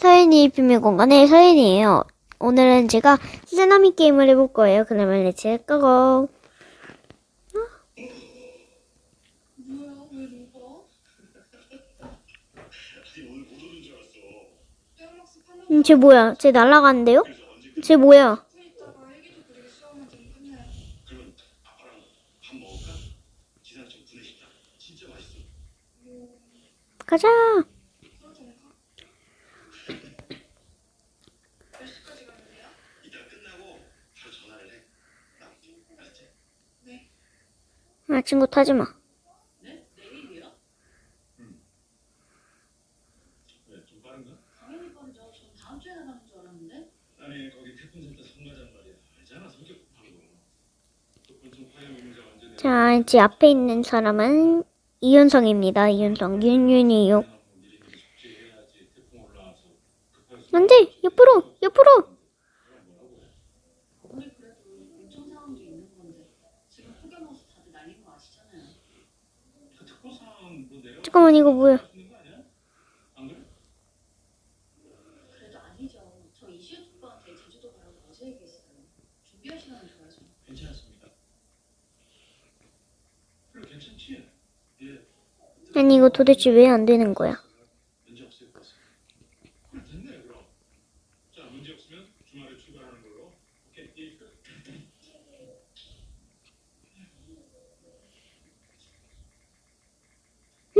서연이 비밀 공간의 서연이에요. 오늘은 제가 쓰나미 게임을 해볼 거예요. 그러면 렛츠 고고. 팔로 음, 쟤 뭐야? 쟤 날아가는데요? 쟤 뭐야? 헬기도 그리기 시험을 좀 끝내 그러면 아빠랑 밥 먹을까? 지상청 구내식당 진짜 맛있어. 가자. 그러던가 몇 시까지 가는 거야? 이따 끝나고 바로 전화를 해. 나한테 알았지? 네 아, 친구 타지 마. 왜? 좀 빠른가? 당연히 빠르죠. 전 다음 주에 나가는 줄 알았는데. 아니 거기 태풍 센터 성가장 말이야. 알잖아 성격 급하고. 조건청 파일 의무자 완전히. 자, 제 앞에 있는 사람은 이윤성입니다. 이윤성. 윤윤이요. 안 돼! 옆으로! 옆으로! 다. 그래 괜찮지? 예. 아니, 이거 도대체 왜 안 되는 거야? 문제 없을 것 같습니다. 그래 됐네 그럼. 자 문제 없으면 주말에 출발하는 걸로. 오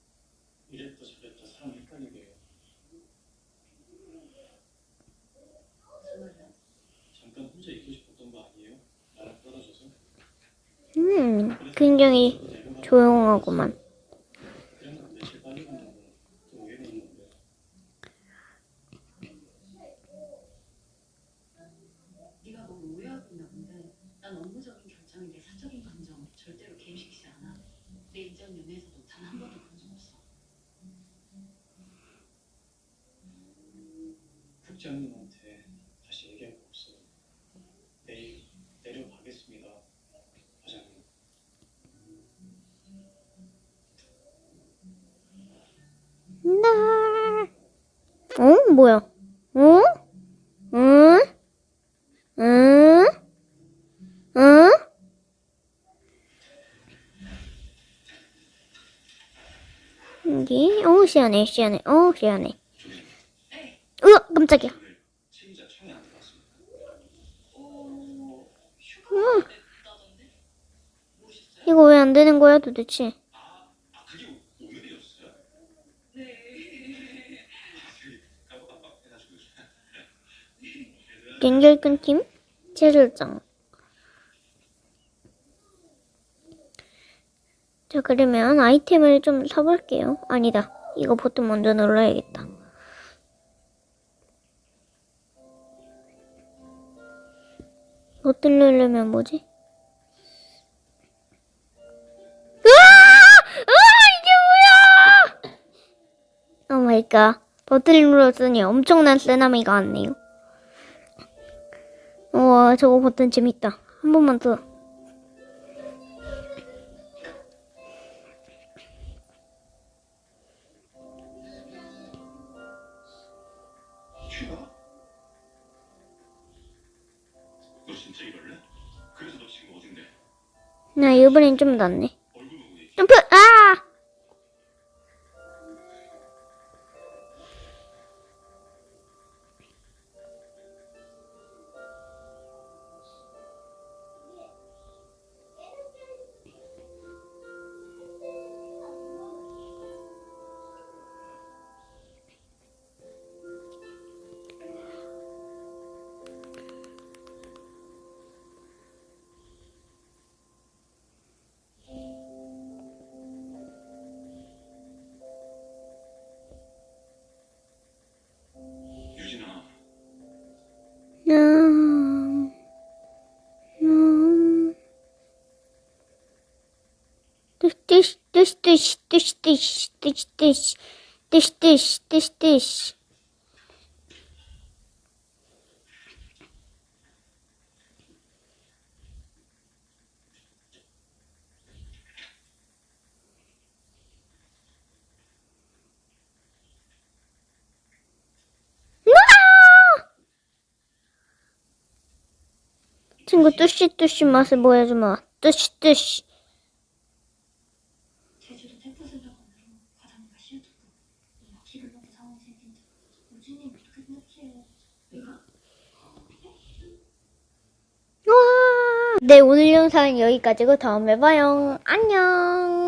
이랬다 저랬다 사람 헷갈리게 해요. 무슨 말이야? 잠깐 혼자 있고 싶었던 거 아니에요? 나랑 떨어져서. 음, 굉장히 내려가. 조용하구만. 그냥 며칠 빨리 간다고 또 오해가 있는데. 네가 뭐 오해하고 있나 본데 난 업무적인 결정이 내 사적인 감정 절대로 개입시키지 않아. 내 인전 연애에서도 단 한 번도 그런 적 없어. 국장님한테 다시 얘기할 거 없어요. 내일 내려가겠습니다. 과장님. 나. 어? 뭐야? 어? 응? 응? 응? 여기, 어, 시원해, 시원해, 어, 시원해. 으아, 깜짝이야. 응. 이거 왜 안 되는 거야, 도대체? 아, 아 그게 오- 오늘이었어요? 네. 아, 깜빡깜빡 해가지고. 연결 끊김? 재설정. 자, 그러면 아이템을 좀 사볼게요. 아니다. 이거 버튼 먼저 눌러야겠다. 버튼 누르면 뭐지? 으아! 으아! 이게 뭐야! 오 마이 갓. 버튼 눌렀으니 엄청난 쓰나미가 왔네요. 우와, 저거 버튼 재밌다. 한 번만 더. 나 이번엔 좀 낫네. 점프! 아! 뜨시 뜨시 뜨시 뜨시 뜨시 뜨시 뜨시 뜨시 뜨시 뜨시 뜨시 친구 뜨시 뜨시 맛을 보여주마 뜨시 뜨시 제주도 태풍 생각으로 바닷가 시어듣고 기분 나쁜 상황이 생긴다. 우진이 어떻게 생각해? 내가 와! 네, 오늘 영상은 여기까지고 다음에 봐요. 안녕!